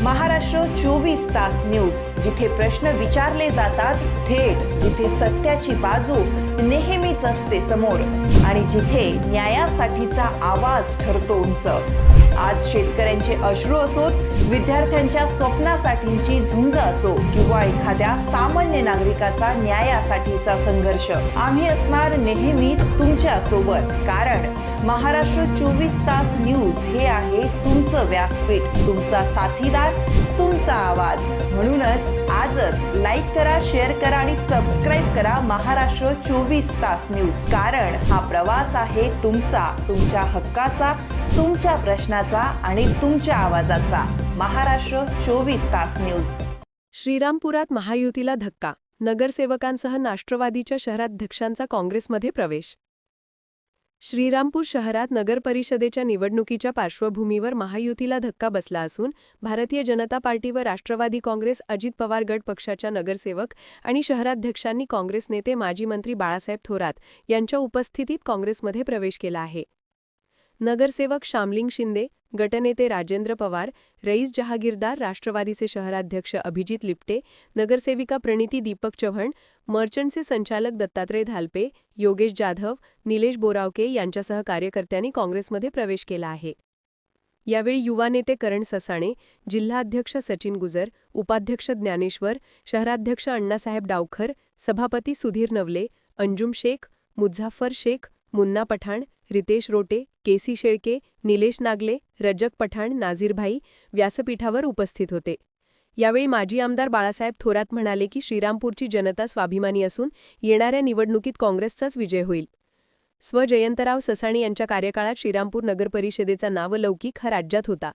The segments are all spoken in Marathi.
महाराष्ट्र चोवीस तास न्यूज जिथे प्रश्न विचारले जातात थेट जिथे सत्याची बाजू नेहमीच असते समोर. आणि जिथे न्यायासाठीचा आवाज ठरतो उंच. आज शेतकऱ्यांचे अश्रू असोत विद्यार्थ्यांच्या स्वप्नासाठीची झुंज असो किंवा एखाद्या सामान्य नागरिकाचा न्यायासाठीचा संघर्ष. आम्ही असणार नेहमी तुमच्यासोबत. कारण महाराष्ट्र चोवीस तास न्यूज हे आहे तुमचं व्यासपीठ. तुमचा साथीदार तुमचा आवाज. म्हणूनच आजच लाईक करा शेअर करा आणि सबस्क्राईब करा महाराष्ट्र चोवीस तास न्यूज कारण हा प्रवास आहे तुमचा तुमच्या हक्काचा तुमच्या प्रश्नाचा आणि तुमच्या आवाजाचा. महाराष्ट्र चोवीस तास न्यूज श्रीरामपुरात महायुतीला धक्का. नगरसेवकांसह राष्ट्रवादीच्या शहराध्यक्षांचा काँग्रेसमध्ये प्रवेश. श्रीरामपूर शहरात नगरपरिषदेच्या निवडणुकीच्या पार्श्वभूमीवर महायुतीला धक्का बसला असून भारतीय जनता पार्टी व राष्ट्रवादी काँग्रेस अजित पवार गट पक्षाच्या नगरसेवक आणि शहराध्यक्षांनी काँग्रेस नेते माजी मंत्री बाळासाहेब थोरात यांच्या उपस्थितीत काँग्रेसमध्ये प्रवेश केला आहे. नगरसेवक शामलिंग शिंदे गटनेते राजेंद्र पवार रईस जहागीरदार राष्ट्रवादीचे शहराध्यक्ष अभिजित लिपटे नगरसेविका प्रणिती दीपक चव्हाण मर्चंटचे संचालक दत्तात्रय धालपे योगेश जाधव निलेश बोरावके यांच्यासह कार्यकर्त्यांनी काँग्रेसमध्ये प्रवेश केला आहे. यावेळी युवा नेते करण ससाणे जिल्हाध्यक्ष सचिन गुजर उपाध्यक्ष ज्ञानेश्वर शहराध्यक्ष अण्णासाहेब डावखर सभापती सुधीर नवले अंजुम शेख मुझाफर शेख मुन्ना पठाण रितेश रोटे केसी शेळके निलेश नागले रजक पठाण नाझीरभाई व्यासपीठावर उपस्थित होते. यावेळी माजी आमदार बाळासाहेब थोरात म्हणाले की श्रीरामपूरची जनता स्वाभिमानी असून येणाऱ्या निवडणुकीत काँग्रेसचाच विजय होईल. स्व जयंतराव ससाणी यांच्या कार्यकाळात श्रीरामपूर नगरपरिषदेचा नावलौकिक हा राज्यात होता.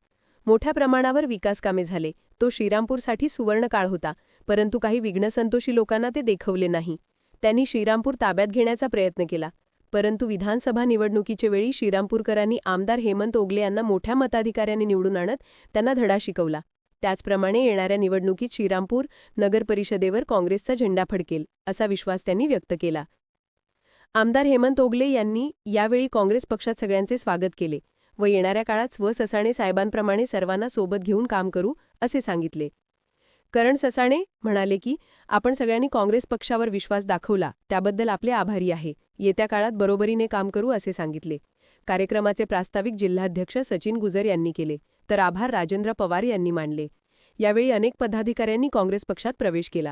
मोठ्या प्रमाणावर विकासकामे झाले. तो श्रीरामपूरसाठी सुवर्णकाळ होता परंतु काही विघ्नसंतोषी लोकांना ते देखवले नाही. त्यांनी श्रीरामपूर ताब्यात घेण्याचा प्रयत्न केला. परंतु विधानसभा निवडणुकीच्या वेळी श्रीरामपूरकरांनी आमदार हेमंत ओगले यांना मोठ्या मताधिकाऱ्यांनी निवडून आणत त्यांना धडा शिकवला. त्याचप्रमाणे येणाऱ्या निवडणुकीत श्रीरामपूर नगरपरिषदेवर काँग्रेसचा झेंडा फडकेल असा विश्वास त्यांनी व्यक्त केला. आमदार हेमंत ओगले यांनी यावेळी काँग्रेस पक्षात सगळ्यांचे स्वागत केले व येणाऱ्या काळात स्व ससाणे साहेबांप्रमाणे सर्वांना सोबत घेऊन काम करू असे सांगितले. करण ससाणे म्हणाले की आपण सगळ्यांनी काँग्रेस पक्षावर विश्वास दाखवला. त्याबद्दल आपले आभारी आहे. येत्या काळात बरोबरीने काम करू असे सांगितले. कार्यक्रमाचे प्रास्ताविक जिल्हाध्यक्ष सचिन गुजर यांनी केले. तर आभार राजेंद्र पवार यांनी मानले. यावेळी अनेक पदाधिकाऱ्यांनी काँग्रेस पक्षात प्रवेश केला.